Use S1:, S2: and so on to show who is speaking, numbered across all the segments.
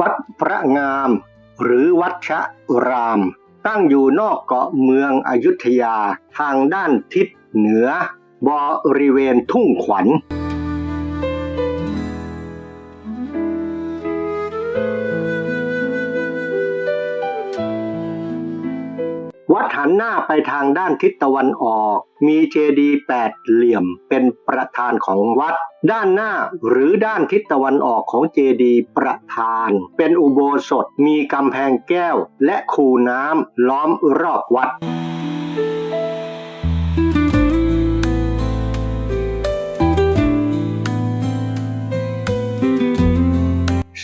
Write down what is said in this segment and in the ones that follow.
S1: วัดพระงาม หรือวัดชะราม ตั้งอยู่นอกเกาะเมืองอยุธยาทางด้านทิศเหนือบริเวณทุ่งขวัญ หันหน้าไปทางด้านทิศตะวันออก มีเจดีย์แปดเหลี่ยมเป็นประธานของวัด ด้านหน้าหรือด้านทิศตะวันออกของเจดีย์ประธาน เป็นอุโบสถมีกำแพงแก้วและคูน้ำล้อมรอบวัด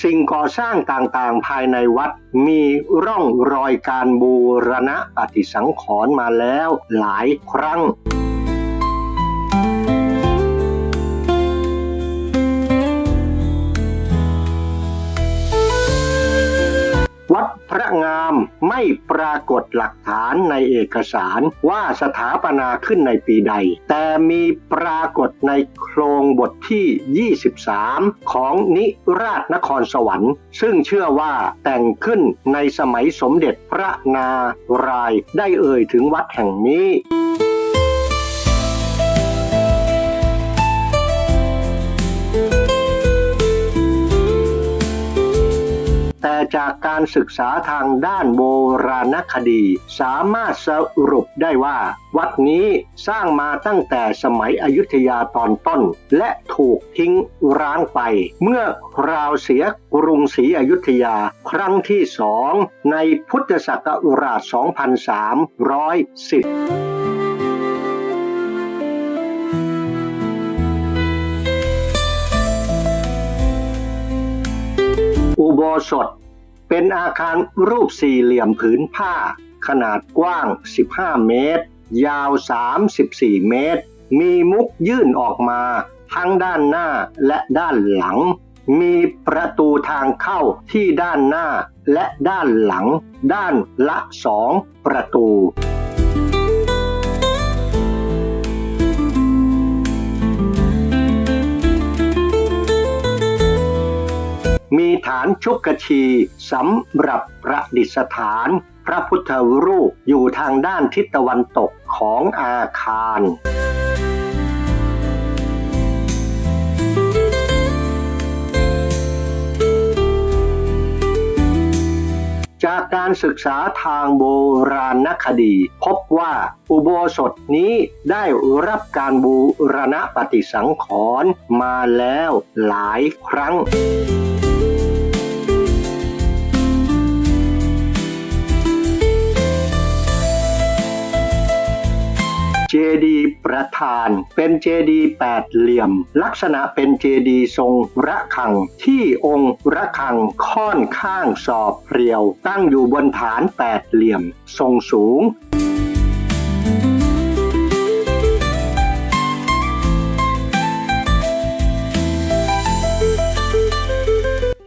S1: สิ่งก่อสร้างต่างๆ ภายในวัดมีร่องรอยการบูรณะปฏิสังขรณ์มาแล้วหลายครั้ง พระงามไม่ปรากฏหลักฐานในเอกสารว่าสถาปนาขึ้นในปีใด แต่มีปรากฏในโครงบทที่ 23 ของนิราชนครสวรรค์ ซึ่งเชื่อว่าแต่งขึ้นในสมัยสมเด็จพระนารายได้เอ่ยถึงวัดแห่งนี้ จากการศึกษาทางด้านโบราณคดี สามารถสรุปได้ว่า วัดนี้สร้างมาตั้งแต่สมัยอยุธยาตอนต้น และถูกทิ้งร้างไป เมื่อราวเสียกรุงศรีอยุธยา ครั้งที่สองในพุทธศักราช 2310อุโบสถ เป็นอาคารรูปสี่เหลี่ยมผืนผ้า ขนาดกว้าง 15 เมตร ยาว 34 เมตร มีมุกยื่นออกมา ทั้งด้านหน้าและด้านหลัง มีประตูทางเข้าที่ด้านหน้าและด้านหลัง ด้านละสองประตู ฐานชุกชีสำหรับประดิษฐาน พระพุทธรูปอยู่ทางด้านทิศตะวันตกของอาคารจากการศึกษาทางโบราณคดี พบว่าอุโบสถนี้ได้รับการบูรณะปฏิสังขรณ์มาแล้วหลายครั้ง เจดีย์ประธาน เป็นเจดีย์แปดเหลี่ยม ลักษณะเป็นเจดีย์ทรงระฆัง ที่องค์ระฆังค่อนข้างสอบเรียว ตั้งอยู่บนฐานแปดเหลี่ยม ทรงสูง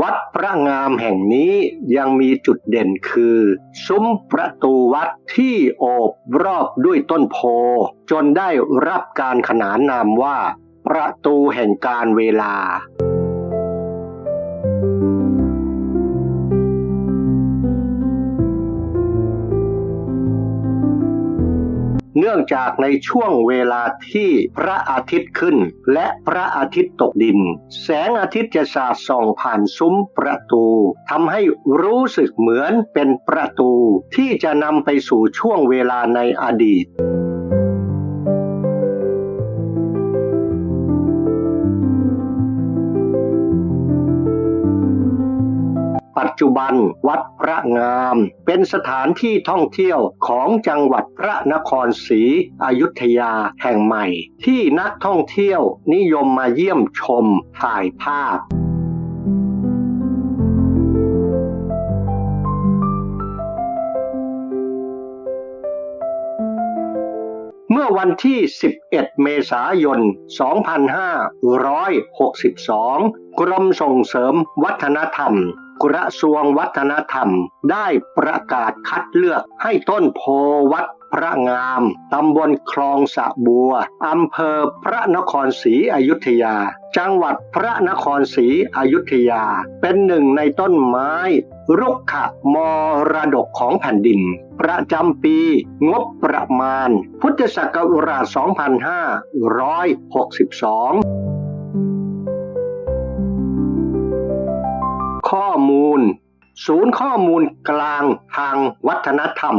S1: วัดพระงามแห่งนี้ยังมีจุดเด่นคือ ซุ้มประตูวัดที่โอบรอบด้วยต้นโพ จนได้รับการขนานนามว่า ประตูแห่งการเวลา เนื่องจากในช่วงเวลาที่พระอาทิตย์ขึ้น และพระอาทิตย์ตกดิน แสงอาทิตย์จะสาดส่องผ่านซุ้มประตูทำให้รู้สึกเหมือนเป็นประตูที่จะนำไปสู่ช่วงเวลาในอดีต ปัจจุบันวัดพระงาม เป็นสถานที่ท่องเที่ยวของจังหวัดพระนครศรีอยุธยาแห่งใหม่ ที่นักท่องเที่ยวนิยมมาเยี่ยมชมถ่ายภาพเมื่อวันที่ 11 เมษายน 2562 กรมส่งเสริมวัฒนธรรม กระทรวงวัฒนธรรมได้ประกาศคัดเลือกให้ต้นโพวัดพระงาม ตำบลคลองสะบัว อำเภอพระนครศรีอยุธยา จังหวัดพระนครศรีอยุธยา เป็นหนึ่งในต้นไม้ รุกขมรดกของแผ่นดิน ประจำปีงบประมาณ พุทธศักราช 2562 มูล ศูนย์ข้อมูลกลางทางวัฒนธรรม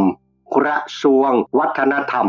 S1: กระทรวงวัฒนธรรม